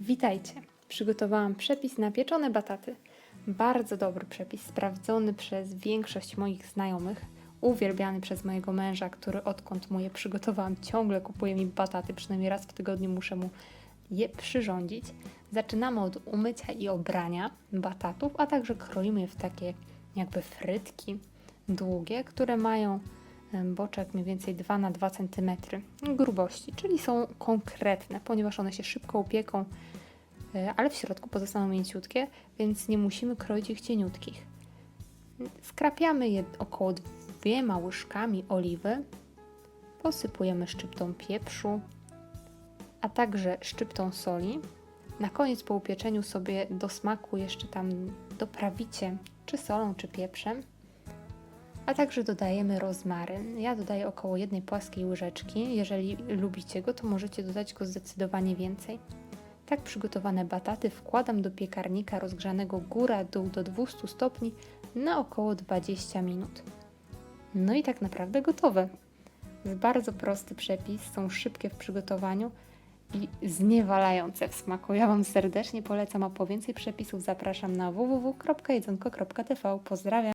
Witajcie! Przygotowałam przepis na pieczone bataty. Bardzo dobry przepis, sprawdzony przez większość moich znajomych, uwielbiany przez mojego męża, który odkąd mu je przygotowałam, ciągle kupuje mi bataty, przynajmniej raz w tygodniu muszę mu je przyrządzić. Zaczynamy od umycia i obrania batatów, a także kroimy je w takie jakby frytki długie, które mają boczek mniej więcej 2 na 2 cm grubości, czyli są konkretne, ponieważ one się szybko upieką, e, ale w środku pozostaną mięciutkie, więc nie musimy kroić ich cieniutkich. Skrapiamy je około dwiema łyżkami oliwy, posypujemy szczyptą pieprzu, a także szczyptą soli. Na koniec po upieczeniu sobie do smaku jeszcze tam doprawicie czy solą, czy pieprzem. A także dodajemy rozmaryn. Ja dodaję około jednej płaskiej łyżeczki. Jeżeli lubicie go, to możecie dodać go zdecydowanie więcej. Tak przygotowane bataty wkładam do piekarnika rozgrzanego góra-dół do 200 stopni na około 20 minut. No i tak naprawdę gotowe. Jest bardzo prosty przepis, są szybkie w przygotowaniu i zniewalające w smaku. Ja Wam serdecznie polecam, a po więcej przepisów zapraszam na www.jedzonko.tv. Pozdrawiam!